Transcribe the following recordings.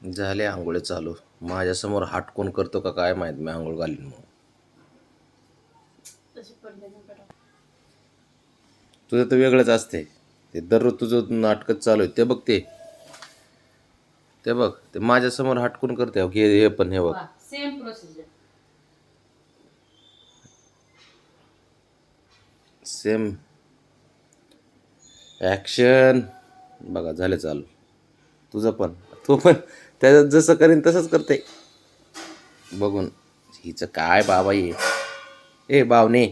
झाले आंघोळ चालू. माझ्यासमोर हाट कोण करतो का काय माहीत? मी आंघोळ घालीन मग तुझं तर वेगळंच असते ते दररोज तुझं नाटकच चालू आहे. ते बघ ते. ते बघ. ते माझ्यासमोर हाटकून करते हे हे पण हे बघ. सेम प्रोसिजर सेम ॲक्शन बघा झालं चालू. तुझं पण. तू पण. त्या जसं करीन तसंच करते. बघून. हिचं काय बाबा ये ए बावने.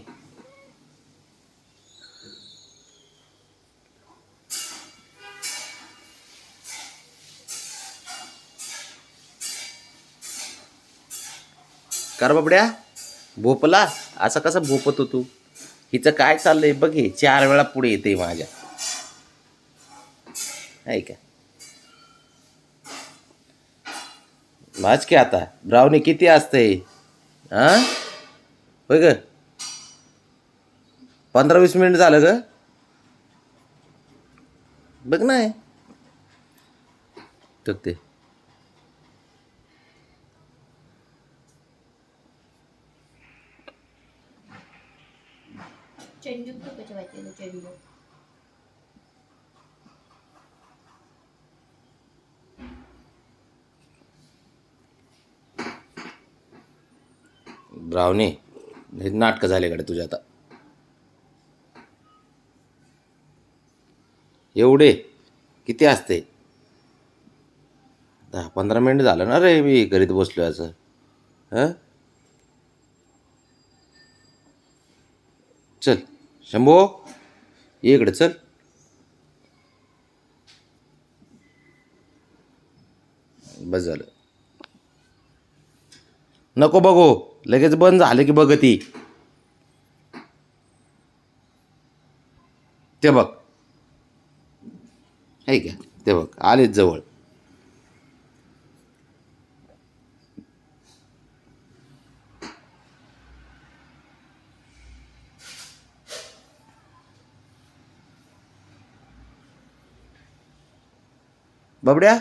कर बाबड्या. भोपला. असं कसं भोपत तू? हिचं काय चाललंय? बघ हे. चार वेळा पुढे येते माझ्या. आहे का? वाच की आता? ब्राउनी किती असते? हा? होय ग. पंधरा वीस मिनिट झालं ग. बघ नाही तर ते. चेंडू तू कशी चेंडू. ब्रावणे हे नाटकं झाले कडे तुझ्या आता. एवढे किती असते? दहा पंधरा मिनिट झालं ना रे मी घरीत बसलो असं. हां? चल शंभो ये इकडे चल. बस झालं. नको बघू. लगेच बंद झालं की बघ ती. ते बघ. आहे का ते बघ आलेच जवळ. बाबड्या?